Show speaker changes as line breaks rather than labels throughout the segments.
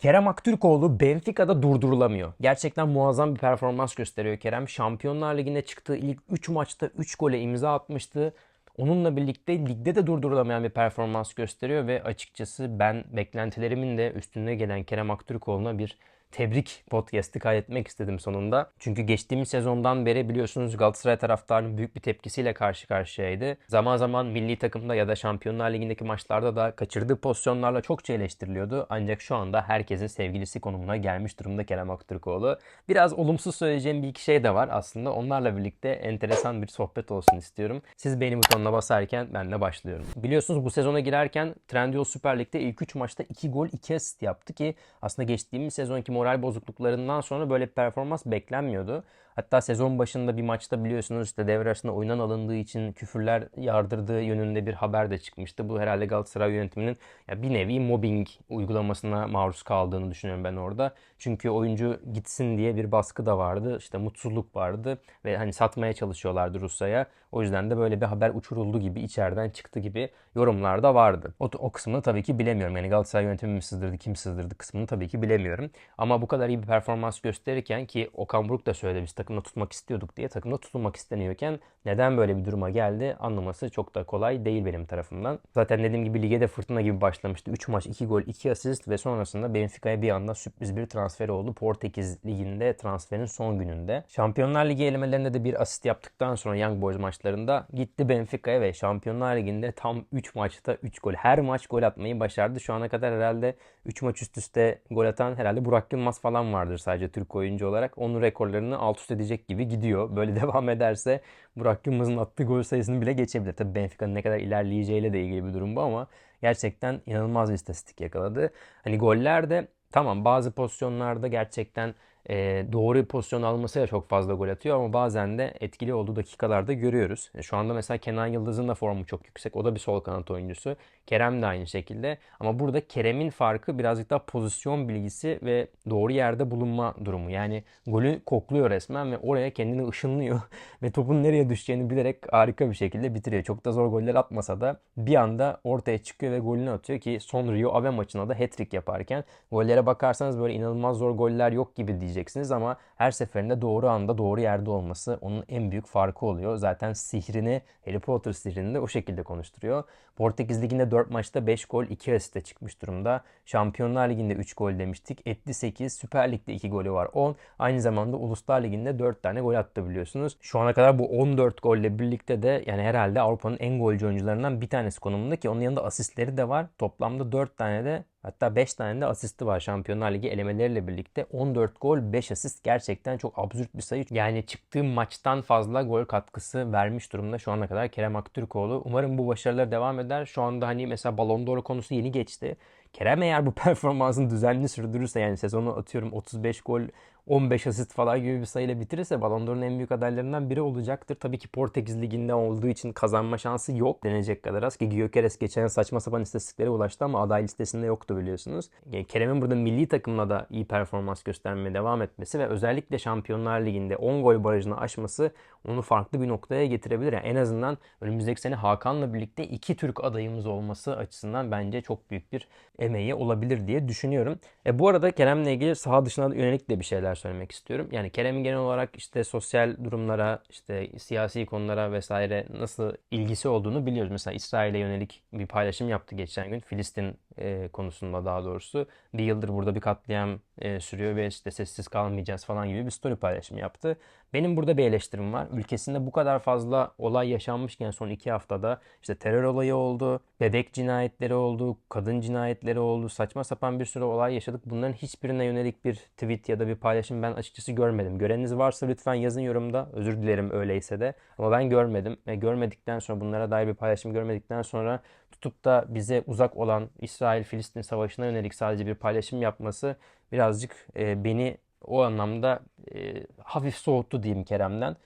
Kerem Aktürkoğlu Benfica'da durdurulamıyor. Gerçekten muazzam bir performans gösteriyor Kerem. Şampiyonlar Ligi'nde çıktığı ilk 3 maçta 3 gole imza atmıştı. Onunla birlikte ligde de durdurulamayan bir performans gösteriyor ve açıkçası ben beklentilerimin de üstüne gelen Kerem Aktürkoğlu'na bir tebrik podcast'i kaydetmek istedim sonunda. Çünkü geçtiğimiz sezondan beri biliyorsunuz Galatasaray taraftarının büyük bir tepkisiyle karşı karşıyaydı. Zaman zaman milli takımda ya da Şampiyonlar Ligi'ndeki maçlarda da kaçırdığı pozisyonlarla çokça eleştiriliyordu. Ancak şu anda herkesin sevgilisi konumuna gelmiş durumda Kerem Aktürkoğlu. Biraz olumsuz söyleyeceğim bir iki şey de var aslında. Onlarla birlikte enteresan bir sohbet olsun istiyorum. Siz beğeni butonuna basarken ben de başlıyorum. Biliyorsunuz bu sezona girerken Trendyol Süper Lig'de ilk 3 maçta 2 gol 2 asist yaptı ki aslında geçtiğimiz sezonki moral bozukluklarından sonra böyle bir performans beklenmiyordu. Hatta sezon başında bir maçta biliyorsunuz işte devre arasında oyundan alındığı için küfürler yardırdığı yönünde bir haber de çıkmıştı. Bu herhalde Galatasaray yönetiminin ya bir nevi mobbing uygulamasına maruz kaldığını düşünüyorum ben orada. Çünkü oyuncu gitsin diye bir baskı da vardı. İşte mutsuzluk vardı ve hani satmaya çalışıyorlardı Rusya'ya. O yüzden de böyle bir haber uçuruldu gibi içeriden çıktı gibi yorumlar da vardı. O, o kısmını tabii ki bilemiyorum. Yani Galatasaray yönetimi mi sızdırdı, kim sızdırdı kısmını tabii ki bilemiyorum. Ama bu kadar iyi bir performans gösterirken ki Okan Buruk da söyledi biz takımda tutmak istiyorduk diye takımda tutulmak isteniyorken neden böyle bir duruma geldi anlaması çok da kolay değil benim tarafımdan. Zaten dediğim gibi lige fırtına gibi başlamıştı. 3 maç 2 gol 2 asist ve sonrasında Benfica'ya bir anda sürpriz bir transfer oldu. Portekiz liginde transferin son gününde. Şampiyonlar Ligi elemelerinde de bir asist yaptıktan sonra Young Boys maçlarında gitti Benfica'ya ve Şampiyonlar Ligi'nde tam 3 maçta 3 gol. Her maç gol atmayı başardı. Şu ana kadar herhalde 3 maç üst üste gol atan herhalde Burak Yılmaz falan vardır sadece Türk oyuncu olarak. Onun rekorlarını alt üst edecek gibi gidiyor. Böyle devam ederse Burak Yılmaz'ın attığı gol sayısını bile geçebilir. Tabii Benfica'nın ne kadar ilerleyeceğiyle de ilgili bir durum bu ama gerçekten inanılmaz bir istatistik yakaladı. Hani goller de tamam bazı pozisyonlarda gerçekten e, doğru pozisyon almasıyla çok fazla gol atıyor ama bazen de etkili olduğu dakikalarda görüyoruz. E, şu anda mesela Kenan Yıldız'ın da formu çok yüksek. O da bir sol kanat oyuncusu. Kerem de aynı şekilde. Ama burada Kerem'in farkı birazcık daha pozisyon bilgisi ve doğru yerde bulunma durumu. Yani golü kokluyor resmen ve oraya kendini ışınlıyor ve topun nereye düşeceğini bilerek harika bir şekilde bitiriyor. Çok da zor goller atmasa da bir anda ortaya çıkıyor ve golünü atıyor ki son Rio Ave maçında da hat-trick yaparken gollere bakarsanız böyle inanılmaz zor goller yok gibi diyeceksiniz ama her seferinde doğru anda doğru yerde olması onun en büyük farkı oluyor. Zaten sihrini Harry Potter sihrini de o şekilde konuşturuyor. Portekiz Ligi'nde 4 maçta 5 gol 2 asiste çıkmış durumda. Şampiyonlar Ligi'nde 3 gol demiştik. Etti 8. Süper Lig'de 2 golü var 10. Aynı zamanda Uluslar Ligi'nde 4 tane gol attı biliyorsunuz. Şu ana kadar bu 14 golle birlikte de yani herhalde Avrupa'nın en golcü oyuncularından bir tanesi konumunda ki onun yanında asistleri de var. Toplamda 4 tane de Hatta 5 tane de asisti var Şampiyonlar Ligi elemeleriyle birlikte. 14 gol 5 asist gerçekten çok absürt bir sayı. Yani çıktığı maçtan fazla gol katkısı vermiş durumda şu ana kadar Kerem Aktürkoğlu. Umarım bu başarılar devam eder. Şu anda hani mesela Ballon d'Or konusu yeni geçti. Kerem eğer bu performansını düzenli sürdürürse yani sezonu atıyorum 35 gol 15 asist falan gibi bir sayıyla bitirirse Ballon d'Or'un en büyük adaylarından biri olacaktır. Tabii ki Portekiz Ligi'nde olduğu için kazanma şansı yok denecek kadar az ki Gyökeres geçen saçma sapan istatistiklere ulaştı ama aday listesinde yoktu biliyorsunuz. Yani Kerem'in burada milli takımla da iyi performans göstermeye devam etmesi ve özellikle Şampiyonlar Ligi'nde 10 gol barajını aşması onu farklı bir noktaya getirebilir. Yani en azından önümüzdeki sene Hakan'la birlikte iki Türk adayımız olması açısından bence çok büyük bir emeği olabilir diye düşünüyorum. E, bu arada Kerem'le ilgili saha dışına yönelik de bir şeyler söylemek istiyorum. Yani Kerem'in genel olarak işte sosyal durumlara, işte siyasi konulara vesaire nasıl ilgisi olduğunu biliyoruz. Mesela İsrail'e yönelik bir paylaşım yaptı geçen gün. Filistin e, konusunda daha doğrusu. Bir yıldır burada bir katliam e, sürüyor ve işte sessiz kalmayacağız falan gibi bir story paylaşımı yaptı. Benim burada bir eleştirim var. Ülkesinde bu kadar fazla olay yaşanmışken son iki haftada işte terör olayı oldu, bebek cinayetleri oldu, kadın cinayetleri oldu, saçma sapan bir sürü olay yaşadık. Bunların hiçbirine yönelik bir tweet ya da bir paylaşım ben açıkçası görmedim. Göreniniz varsa lütfen yazın yorumda. Özür dilerim öyleyse de. Ama ben görmedim ve görmedikten sonra bunlara dair bir paylaşım görmedikten sonra tutup da bize uzak olan İsrail-Filistin savaşına yönelik sadece bir paylaşım yapması birazcık e, beni o anlamda e, hafif soğuttu diyeyim Kerem'den.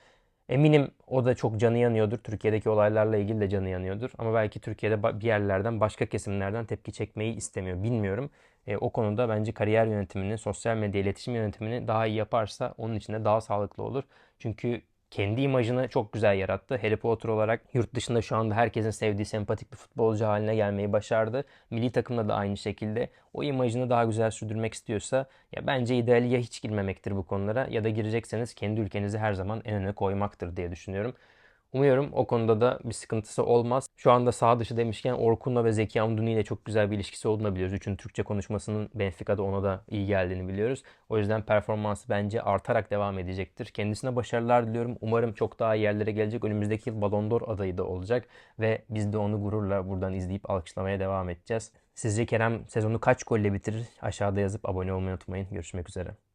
Eminim o da çok canı yanıyordur. Türkiye'deki olaylarla ilgili de canı yanıyordur. Ama belki Türkiye'de bir yerlerden, başka kesimlerden tepki çekmeyi istemiyor. Bilmiyorum. E, o konuda bence kariyer yönetimini, sosyal medya iletişim yönetimini daha iyi yaparsa onun için de daha sağlıklı olur. Çünkü kendi imajını çok güzel yarattı. Harry Potter olarak yurt dışında şu anda herkesin sevdiği sempatik bir futbolcu haline gelmeyi başardı. Milli takımda da aynı şekilde o imajını daha güzel sürdürmek istiyorsa ya bence ideali ya hiç girmemektir bu konulara ya da girecekseniz kendi ülkenizi her zaman en öne koymaktır diye düşünüyorum. Umuyorum o konuda da bir sıkıntısı olmaz. Şu anda sağ dışı demişken Orkun'la ve Zeki Amduni ile çok güzel bir ilişkisi olduğunu biliyoruz. Üçün Türkçe konuşmasının Benfica'da ona da iyi geldiğini biliyoruz. O yüzden performansı bence artarak devam edecektir. Kendisine başarılar diliyorum. Umarım çok daha yerlere gelecek. Önümüzdeki yıl Ballon d'Or adayı da olacak. Ve biz de onu gururla buradan izleyip alkışlamaya devam edeceğiz. Sizce Kerem sezonu kaç golle bitirir? Aşağıda yazıp abone olmayı unutmayın. Görüşmek üzere.